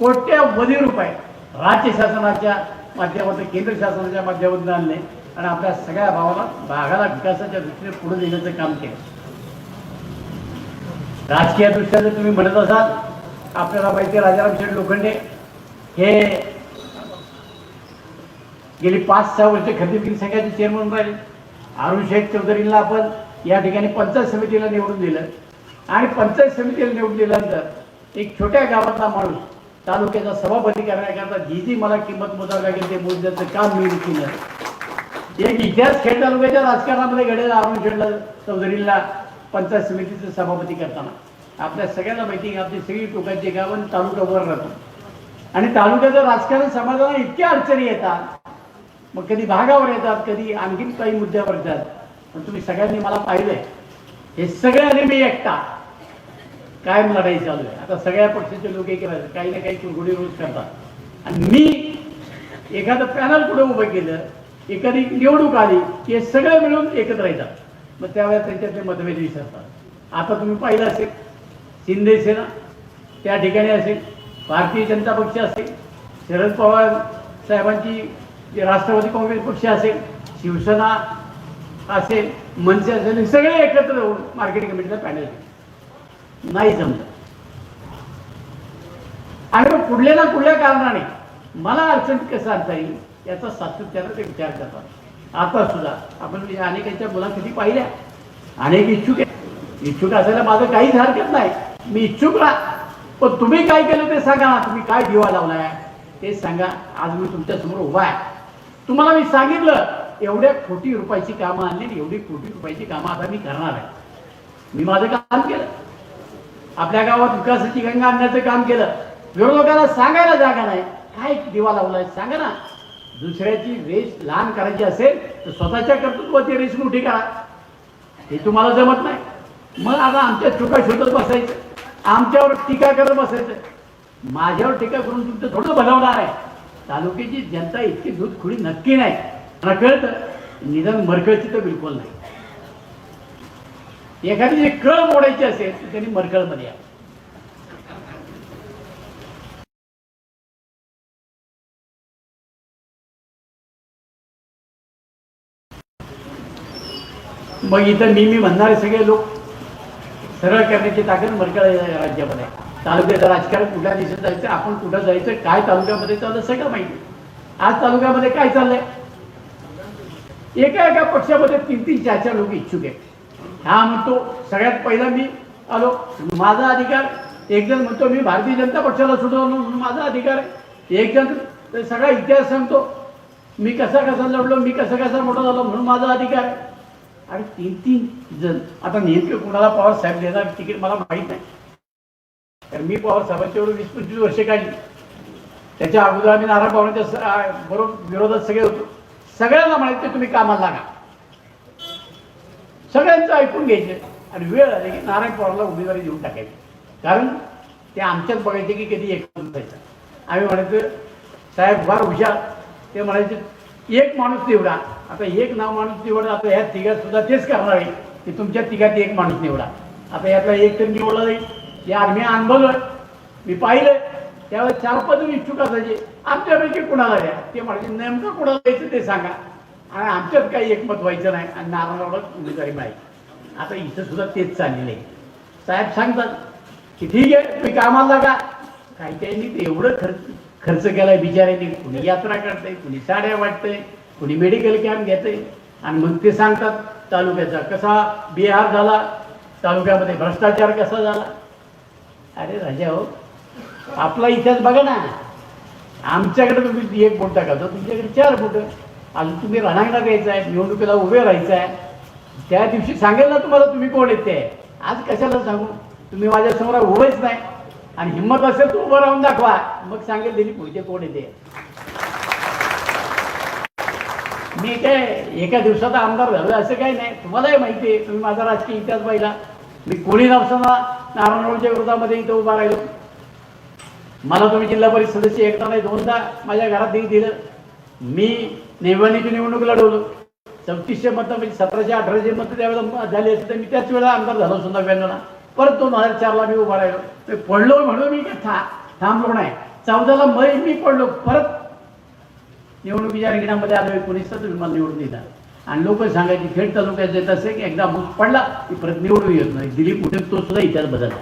कोट्यवधी रुपये राज्य शासनाच्या माध्यमातून केंद्र शासनाच्या माध्यमातून आणले आणि आपल्या सगळ्या भावाला भागाला विकासाच्या दृष्टीने पुढे नेण्याचं काम केलं. राजकीय दृष्ट्या जर तुम्ही म्हणत असाल आपल्याला माहिती राजाराम शेठ लोखंडे हे गेली पाच सहा वर्ष खरेदी विक्री संघाचे चेअरमन राहिले. अरुण शेठ चौधरींना आपण या ठिकाणी पंचायत समितीला निवडून दिलं. आणि पंचायत समितीला निवडून दिल्यानंतर एक छोट्या गावातला माणूस तालुक्याचा सभापती करण्याकरता जी जी मला किंमत मोजावी लागेल ते मोजण्याचं काम मी केलं. एक इतिहास खेळ तालुक्याच्या राजकारणामध्ये घडेल अरुण खेळलं चौधरीला पंचायत समितीचं सभापती करताना. आपल्या सगळ्यांना माहिती आहे, आपली सगळी टोकाची गावं तालुक्यावर राहतो. आणि तालुक्याचं राजकारण समाजाला इतक्या अडचणी येतात. मग कधी भागावर येतात कधी आणखीन काही मुद्द्यावर येतात. पण तुम्ही सगळ्यांनी मला पाहिलंय. हे सगळ्यांनी मी एकटा. कायम लढाई चालू आहे. आता सगळ्या पक्षाचे लोक एक काही ना काही कुरघोडी रोज करतात. आणि मी एखादं पॅनल पुढे उभं केलं एखादी निवडणूक आली की हे सगळे मिळून एकत्र येतात. मग त्यावेळेला त्यांच्यातले मतभेद विसरतात. आता तुम्ही पाहिलं असेल शिंदे सेना त्या ठिकाणी असेल भारतीय जनता पक्ष असेल शरद पवार साहेबांची राष्ट्रवादी काँग्रेस पक्ष असेल शिवसेना असेल मनसे असेल सगळे एकत्र होऊन मार्केटिंग कमिटीला पॅनल नाही जमलं. आणि मग कुठल्या ना कुठल्या कारणाने मला अडचण कसं आणता येईल याचा सातत्यानं ते विचार करतात. आता सुद्धा आपण म्हणजे अनेकांच्या मुलाखती पाहिल्या. अनेक इच्छुक आहे इच्छुक असायला माझं काहीच हरकत नाही. मी इच्छुक राहा. पण तुम्ही काय केलं ते सांगा ना. तुम्ही काय दिवा लावलाय? ते सांगा. आज मी तुमच्यासमोर उभा आहे. तुम्हाला मी सांगितलं एवढ्या कोटी रुपयाची कामं आणली आणि एवढी कोटी रुपयाची कामं आता मी करणार आहे. मी माझं काम केलं. आपल्या गावात विकासाची गंगा आणण्याचं काम केलं. विरोधकांना सांगायला जागा नाही. काय दिवा लावलाय सांगा ना. दुसऱ्याची रेस लहान करायची असेल तर स्वतःच्या कर्तृत्वाची रेस मोठी करा. हे तुम्हाला जमत नाही. मग आता आमच्या चुका शोधत बसायचं. आमच्यावर टीका करत बसायचं. माझ्यावर टीका करून तुमचं थोडं बनवणार आहे. तालुक्याची जनता इतकी दूध खुडी नक्की नाही. मला निधन मरकळची तर बिलकुल नाही. एखादी जी कळ मोडायची असेल तर त्यांनी मरकळमध्ये या मग इथं मी मी म्हणणारे सगळे लोक सरळ करण्याची ताकद मरकळ राज्यामध्ये तालुक्याचं राजकारण कुठल्या दिशेत जायचं आपण कुठं जायचं काय तालुक्यामध्ये चाललं सगळं माहिती आज तालुक्यामध्ये काय चाललंय? एका एका पक्षामध्ये तीन तीन चार चार लोक इच्छुक आहेत. हा म्हणतो सगळ्यात पहिला मी आलो. माझा अधिकार एक जण म्हणतो मी भारतीय जनता पक्षाला सुटवलं म्हणून माझा अधिकार आहे. एक जण सगळा इतिहास सांगतो मी कसा कसा लढलो मी कसा कसा मोठा झालो म्हणून माझा अधिकार आहे. आणि तीन तीन जण. आता नेमके कुणाला पवार साहेब देणार तिकीट मला माहीत नाही. कारण मी पवार साहेबांच्यावर वीस पंचवीस वर्षे काढली. त्याच्या अगोदर आम्ही नारायण पवारांच्या बरोबर विरोधात सगळे होतो. सगळ्यांना म्हणायचं तुम्ही कामाला लागा. सगळ्यांचं ऐकून घ्यायचं. आणि वेळ आली की नारायण पवारला उमेदवारी देऊन टाकायची. कारण ते आमच्यात बघायचे की कधी एक जायचं आम्ही म्हणायचं साहेब फार हुशार. ते म्हणायचे एक माणूस निवडा. आता एक नाव माणूस निवडा आता ह्या तिघात सुद्धा तेच करणार आहे की तुमच्या तिघात एक माणूस निवडा. आता यातला एक तर निवडला जाईल या मी अनुभवलं मी पाहिलं त्यावेळेस चार पाच इच्छुक असायचे. आमच्यापैकी कुणाला द्या? ते म्हणायचे नेमकं कुणाला द्यायचं ते सांगा. आणि आमच्यात काही एकमत व्हायचं नाही. आणि नारायणरावला उमेदवारी मिळाली. आता इथं सुद्धा तेच चाललेलं आहे. साहेब सांगतात की ठीक आहे तुम्ही कामाला लागा. काही काहींनी ते एवढं खर्च खर्च केलाय बिचाऱ्यांनी. कुणी यात्रा करते कुणी साड्या वाटतंय कुणी मेडिकल कॅम्प घेते आणि मग ते सांगतात तालुक्याचा कसा बिहार झाला? तालुक्यामध्ये भ्रष्टाचार कसा झाला? अरे राजा हो आपला इतिहास बघा ना. आमच्याकडे तुम्ही एक बोट टाका तुमच्याकडे चार बोट. अजून तुम्ही रणांगणा घ्यायचं आहे निवडणुकीला उभे राहायचं आहे त्या दिवशी सांगेल ना तुम्हाला तुम्ही कोण येते आज कशाला सांगू? तुम्ही माझ्यासमोर उभेच नाही. आणि हिंमत असेल तर उभं राहून दाखवा. मग सांगेल दिली पुढचे कोण येते मी काय एका दिवसाचा आमदार झालो असं काही नाही. तुम्हालाही माहिती आहे तुम्ही माझा राजकीय इतिहास पाहिला. मी कोणी नसताना नारायणरावच्या विरोधामध्ये इथं उभा राहिलो. मला तुम्ही जिल्हा परिषद सदस्य एकदा नाही दोनदा माझ्या घरात दिलं. मी नेवानीची निवडणूक लढवलं. चौतीसशे मतं म्हणजे सतराशे अठराशे मतं त्यावेळेला झाली असते तर मी त्याच वेळेला आमदार झालो सुद्धा नव्याण्णवला. परत दोन हजार चारला मी उभा राहिलो. मी पडलो म्हणून मी था थांबलो नाही. चौदाला मै मी पडलो. परत निवडणुकीच्या रिंगणामध्ये आलो एकोणीसचा तुम्ही मला निवडून दिला आणि लोक सांगायची खेड तालुक्यात देत असे की एकदा मूस पडला की परत निवडून येत नाही. दिलीप कुठे तो सुद्धा इतिहास बदलला.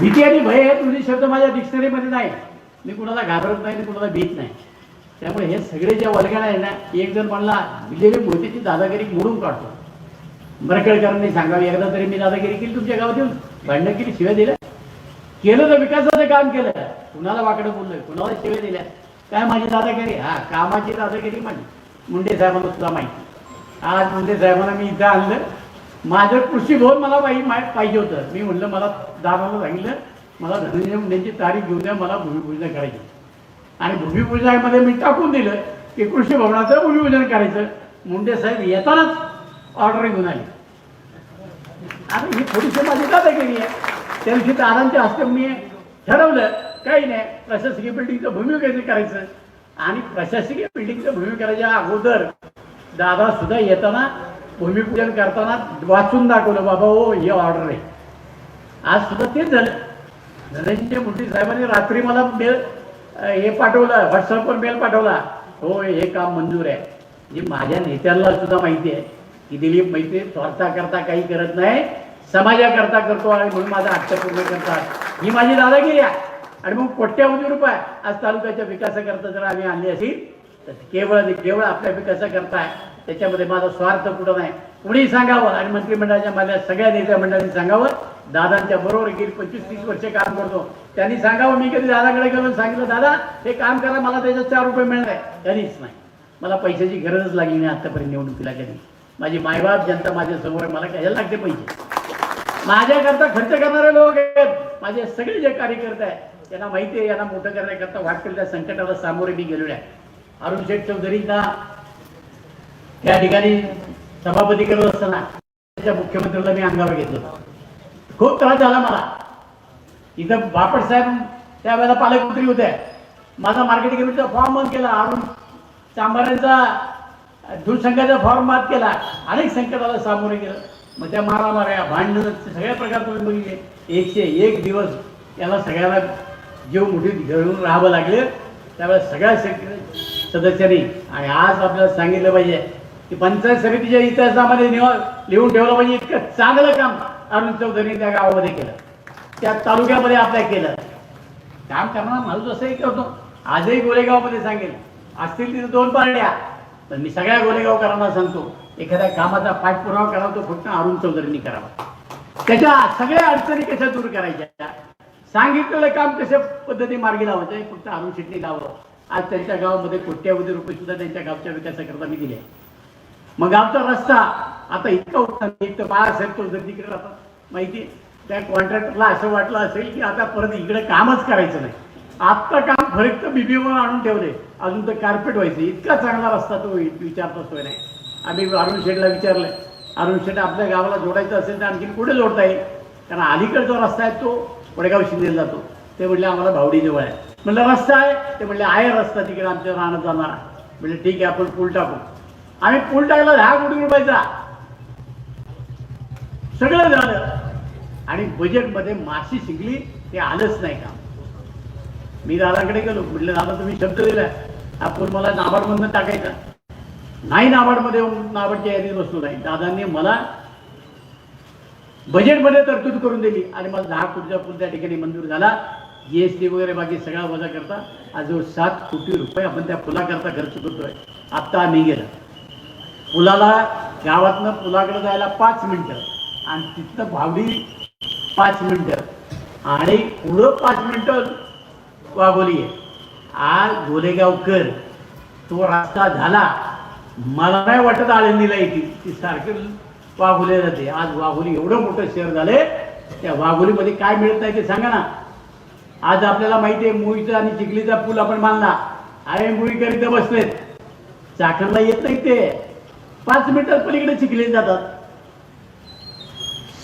भीती आणि भय हे दोन्ही शब्द माझ्या डिक्शनरीमध्ये नाही. मी कुणाला घाबरत नाही मी कुणाला भीत नाही. त्यामुळे हे सगळे जे वल्गण आहे ना एक जण म्हणला दिलेली मोठीची दादागिरी मोडून काढतो. मरकळकरांनी सांगावं एकदा तरी मी दादागिरी केली तुमच्या गावात येऊन. भांडण केली शिव्या दिल्या. केलं तर विकासाचं काम केलं. कुणाला वाकडं बोललोय कुणाला शिव्या दिल्या? काय माझी दादागिरी? हा कामाची दादागिरी माझी. मुंडे साहेबांना सुद्धा माहिती. आज मुंडे साहेबांना मी इथं आणलं. माझं कृषी भवन मला पाहिजे पाहिजे होतं. मी म्हणलं मला दादाला सांगितलं मला धनंजय मुंडेंची तारीख घेऊन द्या मला भूमिपूजन करायची. आणि भूमिपूजामध्ये मी टाकून दिलं की कृषी भवनाचं भूमिपूजन करायचं. मुंडे साहेब येतानाच ऑर्डर घेऊन आली. आता ही थोडीशी माझी दादागिरी आहे त्या दिवशी दादांच्या हस्ते मी ठरवलं काही नाही प्रशासकीय बिल्डिंगचं भूमिपूजन करायचं. आणि प्रशासकीय बिल्डिंगचं भूमी करायच्या अगोदर दादा सुद्धा येताना भूमिपूजन करताना वाचून दाखवलं बाबा हो हे ऑर्डर आहे. आज सुद्धा तेच झालं. धनंजय मुंडे साहेबांनी रात्री मला मेल हे पाठवलं व्हॉट्सअपवर मेल पाठवला. हो हे काम मंजूर आहे. जे माझ्या नेत्यांना सुद्धा माहिती आहे की दिलीप मैत्री स्वार्थाकरता काही करत नाही समाजाकरता करतो आणि म्हणून माझा हट्ट पूर्ण करतात. ही माझी दादागिरी आहे. आणि मग कोट्यावधी रुपये आज तालुक्याच्या विकासाकरता जर आम्ही आणली असेल तर केवळ केवळ आपल्या विकासाकरता आहे. त्याच्यामध्ये माझा स्वार्थ कुठं नाही. कुणीही सांगावं आणि मंत्रिमंडळाच्या माझ्या सगळ्या नेत्या मंडळांनी सांगावं दादांच्या बरोबर गेली पंचवीस तीस वर्ष काम करतो. त्यांनी सांगावं मी कधी दादाकडे गेलो सांगितलं दादा हे काम करा मला त्याच्यात चार रुपये मिळणार आहे. कधीच नाही. मला पैशाची गरजच लागली नाही आतापर्यंत निवडणुकीला कधी. माझी मायबाप जनता माझ्यासमोर मला कशाला लागते पैसे. माझ्याकरता खर्च करणारे लोक आहेत. माझे सगळे जे कार्यकर्ते आहेत त्यांना माहिती आहे यांना मोठं करण्याकरता वाटतील त्या संकटाला सामोरे मी गेलेलो आहे. अरुण शेठ चौधरींना त्या ठिकाणी सभापती करत असताना त्याच्या मुख्यमंत्र्याला मी अंगावर घेतलं. खूप त्रास झाला मला. इथं बापट साहेब त्यावेळेला पालकमंत्री होते. माझा मार्केटिंग कमिटीचा फॉर्म बंद केला. अरुण चांभाऱ्यांचा दूरसंघाचा फॉर्म बाद केला. अनेक संकटाला सामोरे गेलं. मग त्या मारामाऱ्या भांडणं सगळ्या प्रकार तुम्ही बघितले. एकशे एक दिवस याला सगळ्याला जीव मुठीत घेऊन राहावं लागले. त्यावेळेस सगळ्या सदस्यांनी आणि आज आपल्याला सांगितलं पाहिजे की पंचायत समितीच्या इतिहासामध्ये निवा लिहून ठेवलं पाहिजे इतकं चांगलं काम अरुण चौधरी त्या गावामध्ये केलं. त्या तालुक्यामध्ये आपल्या केलं. काम करणार माणूस असंही करतो. आजही गोरेगावमध्ये सांगेल. असतील तिथे दोन पार्ट्या तर मी सगळ्या गोरेगावकरांना सांगतो. एखाद्या कामाचा पाठपुरावा करावा तो फक्त अरुण चौधरींनी करावा. त्याच्या सगळ्या अडचणी कशा दूर करायच्या? सांगितलेलं काम कशा पद्धती मार्गी लावायचं हे फक्त अरुण शेट्टी लावलं. आज त्यांच्या गावामध्ये कोट्यावधी रुपये सुद्धा त्यांच्या गावच्या विकासाकरता मी दिले. मग गावचा रस्ता आता इतका उत्तम एक तर बाळासाहेब चौधरी तिकडे राहतात. माहिती? आहे? त्या कॉन्ट्रॅक्टरला असं वाटलं असेल की आता परत इकडे कामच करायचं नाही. आत्ता काम फरक तर बीबीवर आणून ठेवले. अजून तर कार्पेट व्हायचं. इतका चांगला रस्ता तो विचारता सोय नाही. आम्ही अरुण शेठला विचारलं अरुण शेठ आपल्या गावाला जोडायचं असेल तर आणखी कुठे जोडता येईल? कारण अलीकडे जो रस्ता आहे तो वडगाव शिंदेला जातो. ते म्हणले आम्हाला भावडीजवळ आहे. म्हणलं रस्ता आहे? ते म्हणले आहे रस्ता. तिकडे आमच्या राहणं जाणार म्हणजे ठीक आहे आपण पूल टाकू. आम्ही पूल टाकला दहा कोटी रुपयाचा. सगळं झालं. आणि बजेटमध्ये माशी शिकली ते आलंच नाही का? मी दादाकडे गेलो म्हटलं दादा तुम्ही शब्द दिलाय आपण मला नाबार्डमधनं टाकायचा. नाही नाबार्डमध्ये नाबार्डच्या यादीत बसलो नाही. दादांनी मला बजेटमध्ये तरतूद करून दिली आणि मला दहा कोटीचा पूल त्या ठिकाणी मंजूर झाला. जीएसटी वगैरे बाकी सगळा वजा करता आज जवळ सात कोटी रुपये आपण त्या पुलाकरता खर्च करतोय. आत्ता आम्ही गेला. पुलाला गावातनं पुलाकडे जायला पाच मिनटं. आणि तिथनं भावडी पाच मिनिटं. आणि पुढं पाच मिनिटं वाघोली आहे आज गोलेगावकर तो रस्ता झाला. मला नाही वाटत आळंदीला येतील. ती सारखं वाघोली जाते आज वाघोली एवढं मोठं शहर झाले त्या वाघोलीमध्ये काय मिळत नाही ते सांगा ना. आज आपल्याला माहिती आहे मुळीचा आणि चिखलीचा पूल आपण बांधला अरे मुळीकर इथं बसलेत. चाकणला येत नाही ते. पाच मिनिटात पलीकडे चिखले जातात.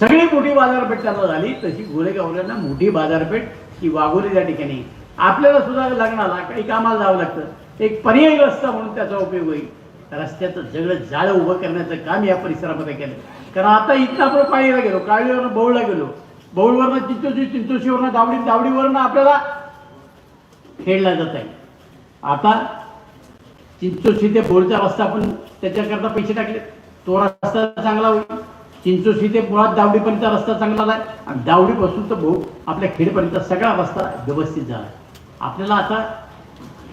सगळी मोठी बाजारपेठ त्यांना झाली तशी गोरेगावऱ्यांना मोठी बाजारपेठ ही वाघोली त्या ठिकाणी. आपल्याला सुद्धा लग्नाला काही कामाला जावं लागतं. एक पर्यायी रस्ता म्हणून त्याचा उपयोग होईल. रस्त्याचं सगळं जाळं उभं करण्याचं काम या परिसरामध्ये केलं. कारण आता इथं आपण पाळीला गेलो काळीवरनं बौळला गेलो. बौळवरनं चिंचोशी चिंचोशीवरनं दावडी दावडीवरनं आपल्याला खेळला जात आहे. आता चिंचोशी ते बोरचा रस्ता पण त्याच्याकरता पैसे टाकले. तो रस्ता चांगला होईल. चिंचोशी ते मुळात दावडीपर्यंत रस्ता चांगला झाला आणि दावडीपासून तर भाऊ आपल्या खेडपर्यंत सगळा रस्ता व्यवस्थित झाला. आपल्याला आता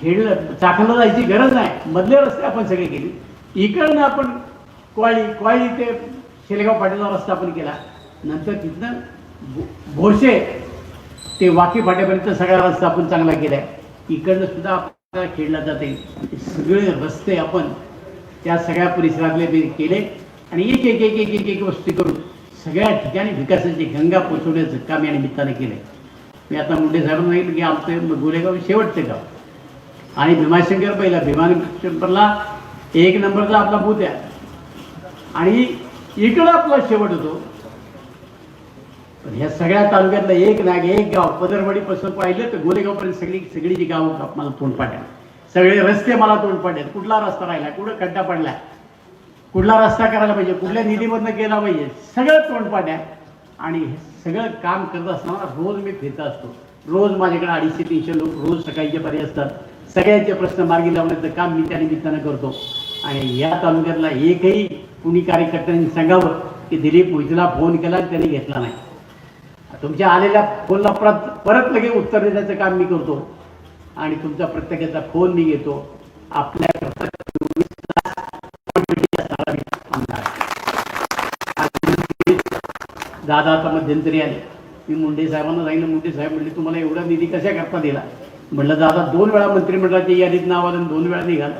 खेड चाकणला जायची गरज नाही. मधले रस्ते आपण सगळे केले. इकडनं आपण क्वाळी क्वाळी ते शेलेगाव पाटीलचा रस्ता आपण केला. नंतर तिथनं भो- भोसे ते वाकी फाट्यापर्यंत सगळा रस्ता आपण चांगला केला आहे इकडनं सुद्धा आपल्याला खेळला जाते. सगळे रस्ते आपण त्या सगळ्या परिसरातले केले. आणि एक एक एक एक एक एक वस्ती करून सगळ्या ठिकाणी विकासाची गंगा पोचवण्याचं काम या निमित्तानं केलं मी आता मुंडे साहेबांना सांगितलं की आमचं गोरेगाव शेवटचं गाव. आणि भीमाशंकर पहिला भीमाशंकरला एक नंबरचा आपला बूथ आहे. आणि इकडं आपला शेवट होतो. पण ह्या सगळ्या तालुक्यातलं एक नाग एक गाव पदरवाडीपासून पाहिलं तर गोरेगावपर्यंत सगळी सगळी जी गावं मला तोंड पाड्या सगळे रस्ते मला तोंड पाडले कुठला रस्ता राहिला कुठं खड्डा पडला कुठला रस्ता करायला पाहिजे? कुठल्या निधीमधनं केला पाहिजे? सगळं तोंडपाठ आहे. आणि हे सगळं काम करत असताना रोज मी फिरत असतो. रोज माझ्याकडे अडीचशे तीनशे लोक रोज सकाळचे पर्याय असतात. सगळ्यांचे प्रश्न मार्गी लावण्याचं काम मी त्या निमित्तानं करतो. आणि या तालुक्यातला एकही कुणी कार्यकर्त्यांनी सांगावं की दिलीप मोहितला फोन केला आणि त्यांनी घेतला नाही. तुमच्या आलेल्या फोनला परत परत लगे उत्तर देण्याचं काम मी करतो. आणि तुमचा प्रत्येकाचा फोन मी घेतो. आपल्या दादा आता मध्यंतरी आले. मी मुंडे साहेबांना सांगितलं मुंडे साहेब म्हणले तुम्हाला एवढा निधी कशा करता दिला? म्हटलं दादा दोन वेळा मंत्रिमंडळाच्या यादीत नाव आलं दोन वेळा निघालं.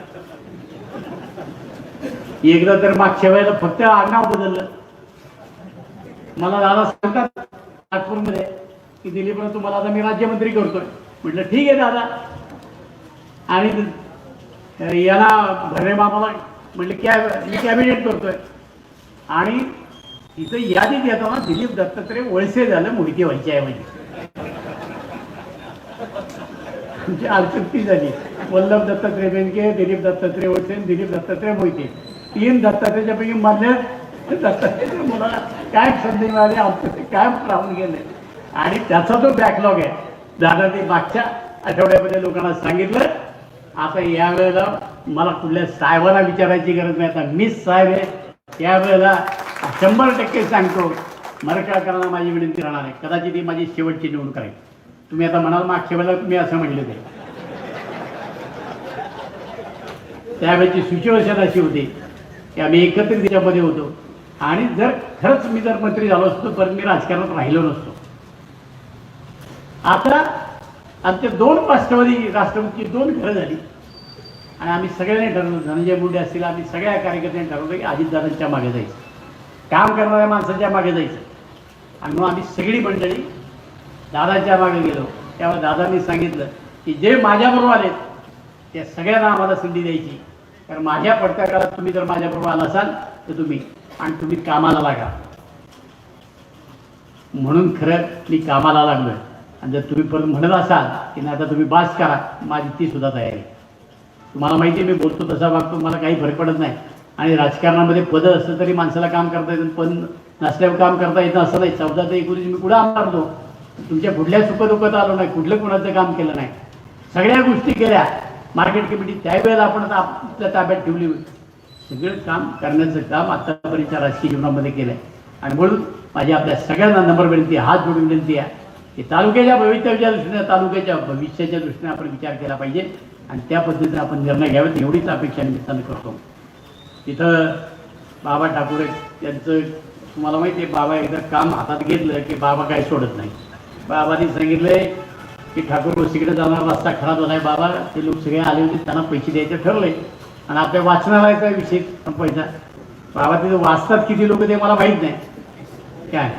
एकदा तर मागच्या वेळेला फक्त आडनाव बदललं. मला दादा सांगतात नागपूरमध्ये की दिलीपनं तुम्हाला आता मी राज्यमंत्री करतोय. म्हटलं ठीक आहे दादा. आणि याला भरणे मामाला म्हटलं कॅ मी कॅबिनेट करतोय. आणि तिथं यादीत येताना दिलीप दत्तात्रय वळसे झालं मोहिते व्हायच्या ऐवजी तुमची अडचण झाली. वल्लभ दत्तात्रय बेनके दिलीप दत्तात्रय वळसे दिलीप दत्तात्रय मोहिते. तीन दत्तात्रयच्या पैकी मधल्या दत्तात्रयच्या मुलाला काय संधी मिळाली आमचं काय राहून गेले. आणि त्याचा जो बॅकलॉग आहे दादा ते मागच्या आठवड्यामध्ये लोकांना सांगितलं आता यावेळेला मला कुठल्या साहेबांना विचारायची गरज नाही. आता मीच साहेब आहे त्यावेळेला शंभर टक्के सांगतो मराठवाड्याकरांना माझी विनंती राहणार आहे. कदाचित ही माझी शेवटची निवडणूक आहे तुम्ही आता म्हणाल मागच्या वेळेला तुम्ही असं म्हटले ते त्यावेळेची सिच्युएशन अशी होती की आम्ही एकत्रित त्याच्यामध्ये होतो. आणि जर खरंच मी जर मंत्री झालो असतो तर मी राजकारणात राहिलो नसतो. आता आमच्या दोन राष्ट्रवादी राष्ट्रवादीची दोन घरं झाली. आणि आम्ही सगळ्यांनी ठरवलं धनंजय मुंडे असतील आम्ही सगळ्या कार्यकर्त्यांनी ठरवलं की अजितदादांच्या मागे जायचं. काम करणाऱ्या माणसाच्या मागे जायचं. आणि मग आम्ही सगळी मंडळी दादाच्या मागे गेलो. त्यावर दादांनी सांगितलं की जे माझ्याबरोबर आलेत त्या सगळ्यांना आम्हाला संधी द्यायची. कारण माझ्या पडत्या काळात तुम्ही जर माझ्याबरोबर आला असाल तर तुम्ही आणि तुम्ही कामाला लागा. म्हणून खरं मी कामाला लागलो आणि जर तुम्ही परत म्हणत असाल की नाही आता तुम्ही बास करा माझी ती सुद्धा तयारी. तुम्हाला माहिती आहे मी बोलतो तसा वागतो मला काही फरक पडत नाही. आणि राजकारणामध्ये पद असलं तरी माणसाला काम करता येतं पण नसल्यावर काम करता येतं असं नाही. चौदा ते एकोणीस मी कुठं आमदारतो तुमच्या कुठल्या सुखदुःखात आलो नाही कुठलं कुणाचं काम केलं नाही. सगळ्या गोष्टी केल्या. मार्केट कमिटी त्यावेळेला आपण आता आपल्या ताब्यात ठेवली होती. सगळं काम करण्याचं काम आतापर्यंतच्या राजकीय जीवनामध्ये केलं आहे आणि म्हणून माझी आपल्या सगळ्यांना नंबर विनंती हात जोडून विनंती आहे की तालुक्याच्या भवितव्याच्या दृष्टीने तालुक्याच्या भविष्याच्या दृष्टीने आपण विचार केला पाहिजे. आणि त्या पद्धतीने आपण निर्णय घ्यावेत एवढीच अपेक्षा निमित्तानं करतो. तिथं बाबा ठाकूर यांचं तुम्हाला माहिती आहे बाबा एकदा काम हातात घेतलं की बाबा काही सोडत नाही. बाबांनी सांगितलंय की ठाकूर गोष्टीकडे जाणारा रस्ता खराब झालाय बाबा ते लोक सगळे आले होते त्यांना पैसे द्यायचे ठरले आणि आपल्या वाचनालयाचा विषय पैसा. बाबा तिथे वाचतात किती लोक ते मला माहीत नाही. काय?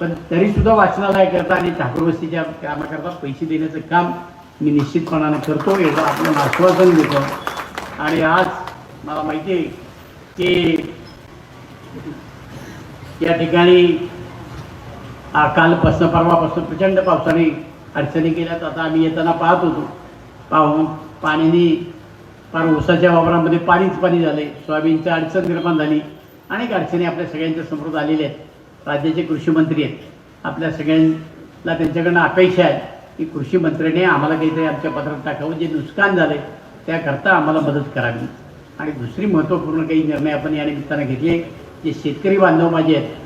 पण तरी सुद्धा वाचनालय करता आणि ठाकूर वस्तीच्या कामाकरता पैसे देण्याचं काम मी निश्चितपणानं करतो एवढं आपलं आश्वासन देतो. आणि आज मला माहिती आहे की या ठिकाणी आ, कालपासून परवापासून प्रचंड पावसाने अडचणी केल्यात आता आम्ही येताना पाहत होतो. पाहून पाण्याने फार ऊसाच्या वापरामध्ये पाणीच पाणी झाले सोयाबीनची अडचण निर्माण झाली. अनेक अडचणी आपल्या सगळ्यांच्या समोर आलेल्या आहेत. राज्याचे कृषी मंत्री आहेत. आपल्या सगळ्यांना त्यांच्याकडनं अपेक्षा आहे की कृषी मंत्र्याने आम्हाला काहीतरी आमच्या पत्रात टाकावं. जे नुकसान झालं त्याकरता आम्हाला मदत करावी. आणि दुसरी महत्त्वपूर्ण काही निर्णय आपण या निमित्तानं घेतले जे शेतकरी बांधव माझे आहेत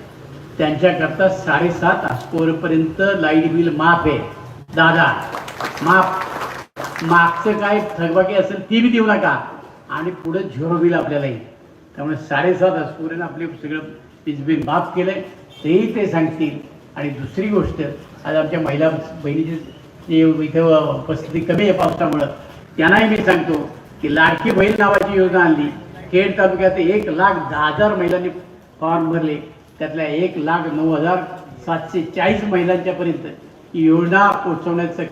त्यांच्याकरता साडेसात आस्कोरपर्यंत लाइट बिल माफ आहे. दादा माफ. मागचं काय थकबाकी असेल ती बी देऊ नका. आणि पुढे झिरो बिल आपल्याला येईल. त्यामुळे साडेसात आजपर्यंत आपले सगळं वीज बिल माफ केलं तेही ते सांगतील. आणि दुसरी गोष्ट आज आमच्या महिला बहिणीची इथं उपस्थिती कमी आहे पावसामुळं त्यांनाही मी सांगतो की लाडकी बहीण नावाची योजना आणली. खेड तालुक्यात एक लाख दहा हजार महिलांनी फॉर्म भरले. त्यातल्या एक लाख नऊ हजार सातशे चाळीस महिलांच्यापर्यंत ही योजना पोहोचवण्याचं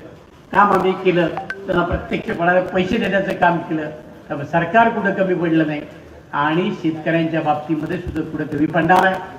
काम आम्ही केलं. त्यांना प्रत्यक्षपणाने पैसे देण्याचं काम केलं. त्यामुळे सरकार कुठं कमी पडलं नाही. आणि शेतकऱ्यांच्या बाबतीमध्ये सुद्धा कुठं कमी पडणार आहे.